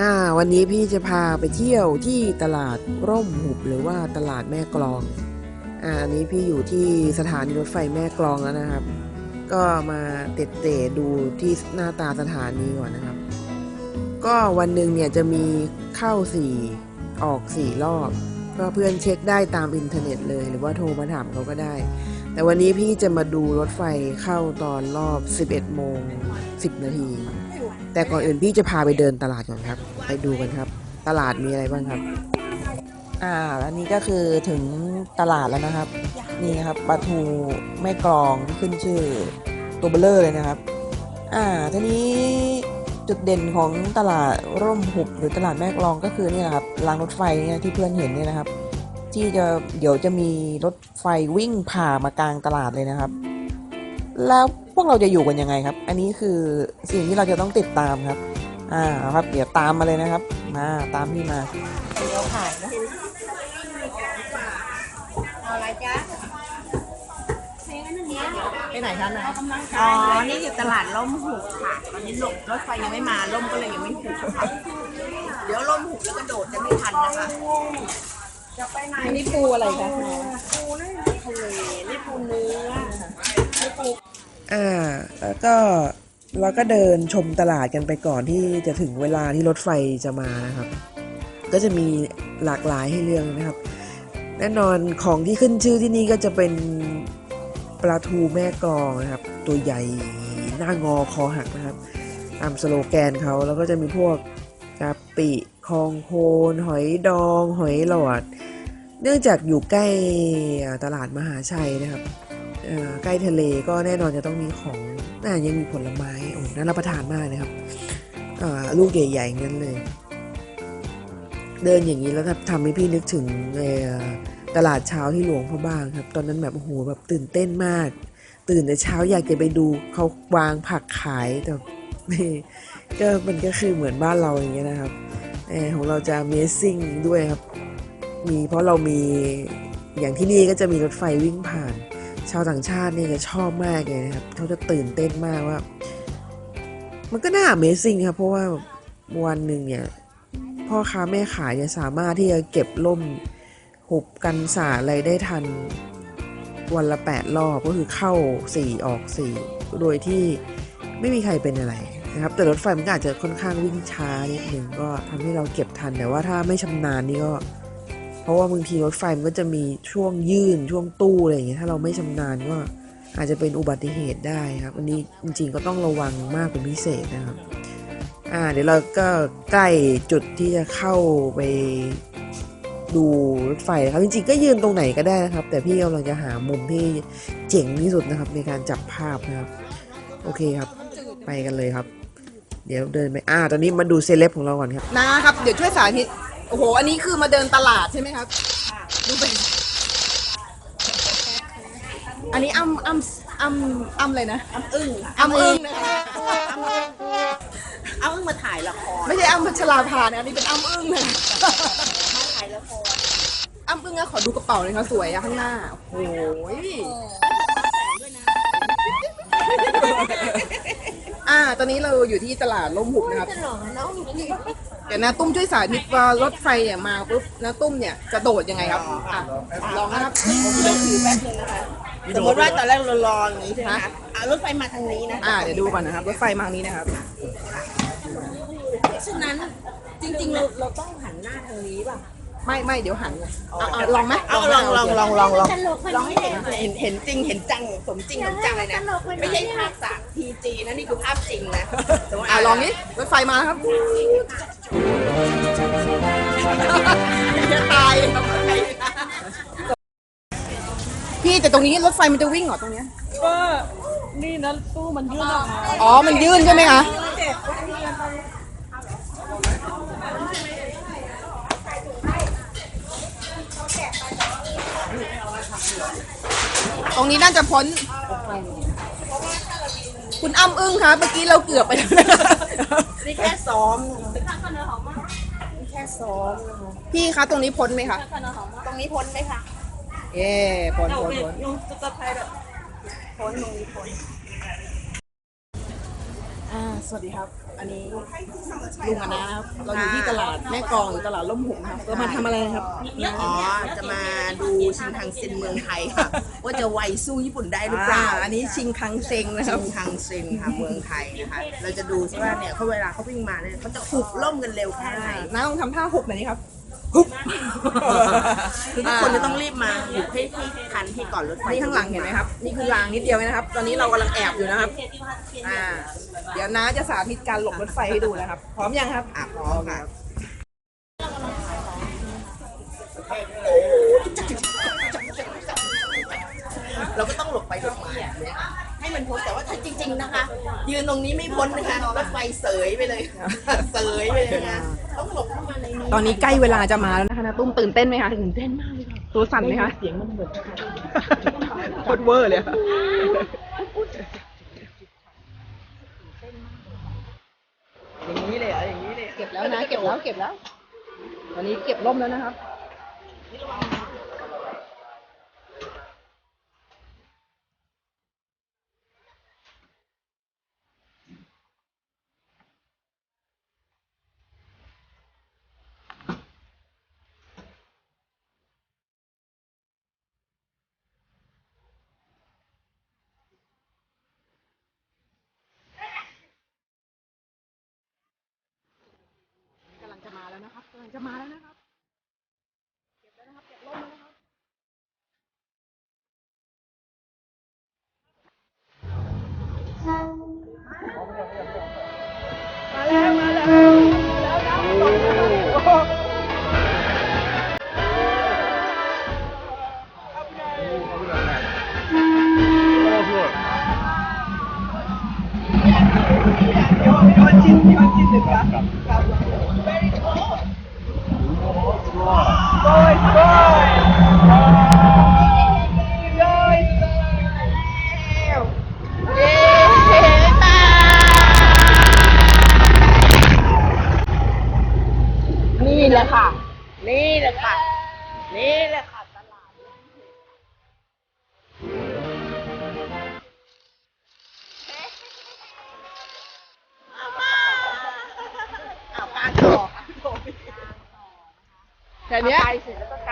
อ่าวันนี้พี่จะพาไปเที่ยวที่ตลาดร่มหุบหรือว่าตลาดแม่กลองอ่าอันนี้พี่อยู่ที่สถานีรถไฟแม่กลองแล้วนะครับ ก็มาเตะเตะดูที่หน้าตาสถานีก่อนนะครับ ก็วันหนึ่งเนี่ยจะมีเข้าสี่ออกสี่รอบ ก็เพื่อนเช็คได้ตามอินเทอร์เน็ตเลย หรือว่าโทรมาถามเขาก็ได้ แต่วันนี้พี่จะมาดูรถไฟเข้าตอนรอบ 11โมง10 นาที แต่ก่อนอื่นพี่จะพาไปเดินตลาดก่อนครับ ไปดูกันครับ ตลาดมีอะไรบ้างครับ อ่าอันนี้ก็คือถึงตลาดแล้วนะครับ นี่นะครับปลาทูแม่กลองที่ขึ้นชื่อตัวเบลเลอร์เลยนะครับ อ่าทีนี้จุดเด่นของตลาดร่มหุบหรือตลาดแม่กลองก็คือนี่แหละครับรางรถไฟเนี่ยที่เพื่อนเห็นเนี่ยนะครับ ที่จะเดี๋ยวจะมีรถไฟวิ่งผ่ามากลางตลาดเลยนะครับ แล้ว พวกเราจะอยู่กันยังไงครับ อันนี้คือสิ่งที่เราจะต้องติดตามครับ อ่าครับ เดี๋ยวตามมาเลยนะครับมาตามพี่มาเราผ่านนะเอาอะไรจ๊ะไปไหนคะนายอ๋อ นี่อยู่ตลาดล่มหุบค่ะ ตอนนี้ลมรถไฟยังไม่มาล่มก็เลยยังไม่หุบค่ะ เดี๋ยวล่มหุบแล้วก็โดดจะไม่ทันนะคะอันนี้ปูอะไรคะปูนี่ทะเลนี่ปูเนื้อนี่ปู อ่า แล้วก็เราก็เดินชมตลาดกันไปก่อนที่จะถึงเวลาที่รถไฟจะมานะครับ ก็จะมีหลากหลายให้เลือกนะครับ แน่นอนของที่ขึ้นชื่อที่นี่ก็จะเป็นปลาทูแม่กลองนะครับ ตัวใหญ่หน้างอคอหักนะครับ ตามสโลแกนเขาแล้วก็จะมีพวกกะปิคองโคนหอยดอง หอยหลอด เนื่องจากอยู่ใกล้ตลาดมหาชัยนะครับ ใกล้ทะเลก็แน่นอนจะต้องมีของน่ายังมีผลไม้โอ้น่ารับประทานมากนะครับอ่าลูกใหญ่ๆงั้นเลย เดินอย่างนี้แล้วทำให้พี่นึกถึงตลาดเช้าที่หลวงพระบางครับ ตอนนั้นแบบโอ้โหแบบตื่นเต้นมาก ตื่นแต่เช้าอยากจะไปดูเขาวางผักขายแต่นี่ก็มันก็คือเหมือนบ้านเราอย่างเงี้ยนะครับของเราจะ Amazing ด้วยครับ มีเพราะเรามีอย่างที่นี่ก็จะมีรถไฟวิ่งผ่าน ชาวต่างชาติเนี่ยจะชอบมากเลยนะครับเขาจะตื่นเต้นมากว่า มันก็น่า Amazing ครับ เพราะว่าวันหนึ่งเนี่ยพ่อค้าแม่ขายจะสามารถที่จะเก็บล่มหุบกันสาอะไรได้ทันวันละแปดรอบก็คือเข้าสี่ออกสี่โดยที่ไม่มีใครเป็นอะไรนะครับ แต่รถไฟมันก็อาจจะค่อนข้างวิ่งช้านิดหนึ่งก็ทำให้เราเก็บทันแต่ว่าถ้าไม่ชำนาญนี่ก็ เพราะว่าบางทีรถไฟมันก็จะมีช่วงยื่นช่วงตู้อะไรอย่างเงี้ยถ้าเราไม่ชำนาญก็อาจจะเป็นอุบัติเหตุได้ครับอันนี้จริงๆก็ต้องระวังมากเป็นพิเศษนะครับอ่าเดี๋ยวเราก็ใกล้จุดที่จะเข้าไปดูรถไฟนะครับจริงๆก็ยืนตรงไหนก็ได้นะครับ แต่พี่กำลังจะหามุมที่เจ๋งที่สุดนะครับ ในการจับภาพนะครับ โอเคครับ ไปกันเลยครับ เดี๋ยวเดินไปอ่าตอนนี้มาดูเซเลบของเราก่อนครับนะครับ เดี๋ยวช่วยสาธิต โอ้โห อันนี้คือมาเดินตลาดใช่ไหมครับดูไปอันนี้อ้ำอ้ำอ้ำอ้ำอะไรนะอ้ำอึ้งอ้ำอึ้งนะคะอ้ำอึ้งมาถ่ายละครไม่ใช่อ้ำพัชราภานะอันนี้เป็นอ้ำอึ้งนะมาถ่ายละครอ้ำอึ้งอะขอดูกระเป๋าหน่อยค่ะสวยอะข้างหน้าโอ้ยอ่า ตอนนี้เราอยู่ที่ตลาดล่มหุบนะครับ จะหลงน้องเดี๋ยวนะตุ้มช่วยสาธิตว่ารถไฟเนี่ยมาปุ๊บนะตุ้มเนี่ยจะโดดยังไงครับอะลองนะครับต้องถือแป๊บนึงนะคะสมมติว่าตอนแรกเรารออย่างนี้ใช่ไหมคะอะรถไฟมาทางนี้นะอ่าเดี๋ยวดูก่อนนะครับรถไฟมาทางนี้นะครับฉะนั้นจริงๆเราเราต้องหันหน้าทางนี้ป่ะไม่ไม่เดี๋ยวหันอะอะลองไหมเอาลองลองลองลองลองตลกคนลองให้นี้เห็นเห็นเห็นจริงเห็นจังสมจริงสมจังเลยนะไม่ใช่ภาพจากทีจีนะนี่คือภาพจริงนะสมมุติอะลองนี้รถไฟมาแล้วครับ จะตายพี่แต่ตรงนี้รถไฟมันจะวิ่งเหรอตรงเนี้ย ก็นี่นะตู้มันยื่นออกมาอ๋อ มันยื่นใช่ไหมคะ ตรงนี้น่าจะพ้น คุณอ้ำอึ้งคะเมื่อกี้เราเกือบไปแล้วนะ นี่แค่ซ้อมนี่ แค่ซ้อมนะคะพี่คะตรงนี้พ้นไหมคะ ตรงนี้พ้นไหมคะ เย่พ้นพ้นพ้นลงจะไทยแบบพ้นตรงนี้พ้น อ่า สวัสดีครับ อันนี้ลุงอะนะครับเราอยู่ที่ตลาดแม่กลองหรือตลาดล่มหุบนะครับเรามาทำอะไรครับอ๋อ จะมาดูชินคังเซ็นเมืองไทยค่ะ ว่าจะไวสู้ญี่ปุ่นได้หรือเปอ่าล่า อันนี้ชิงคังเซ็งนะคชิรับนคังเซ็นค่ะเมืองไทยนะคะ เราจะดูซิว่าเนี่ยเขาเวลาเขาวิ่งมาเนี่ยเขาจะหุบล่มกันเร็วแค่ไหนน้าต้องทำท่าหุบหน่อยนี่ครับ คือทุกคนจะต้องรีบมาหุบให้ให้ทันที่ก่อนรถไฟนี่ข้างหลังเห็นไหมครับ นี่คือรางนิดเดียวนะครับ ตอนนี้เรากำลังแอบอยู่นะครับ อ่า เดี๋ยวน้าจะสาธิตการหลบรถไฟให้ดูนะครับ พร้อมยังครับ อะพร้อมค่ะเราก็ต้องหลบไปหลบมาอย่างเงี้ยค่ะให้มันพ้นแต่ว่าถ้าจริง ๆนะคะ ยืนตรงนี้ไม่พ้นนะคะรถไฟเสยไปเลย เสยไปเลยนะต้องหลบเข้ามาในนี้ตอนนี้ใกล้เวลาจะมาแล้วนะคะนะตุ้มตื่นเต้นไหมคะตื่นเต้นมากเลยค่ะตัวสั่นไหมคะเสียงมันเหมือนโคตรเวอร์เลยอะอย่างนี้เลยเหรออย่างนี้เลยเก็บ แล้วนะ เก็บแล้วเก็บแล้ว วันนี้เก็บร่มแล้วนะครับ นี่ แค่เนี้ยไปเสร็จแล้วก็กลับ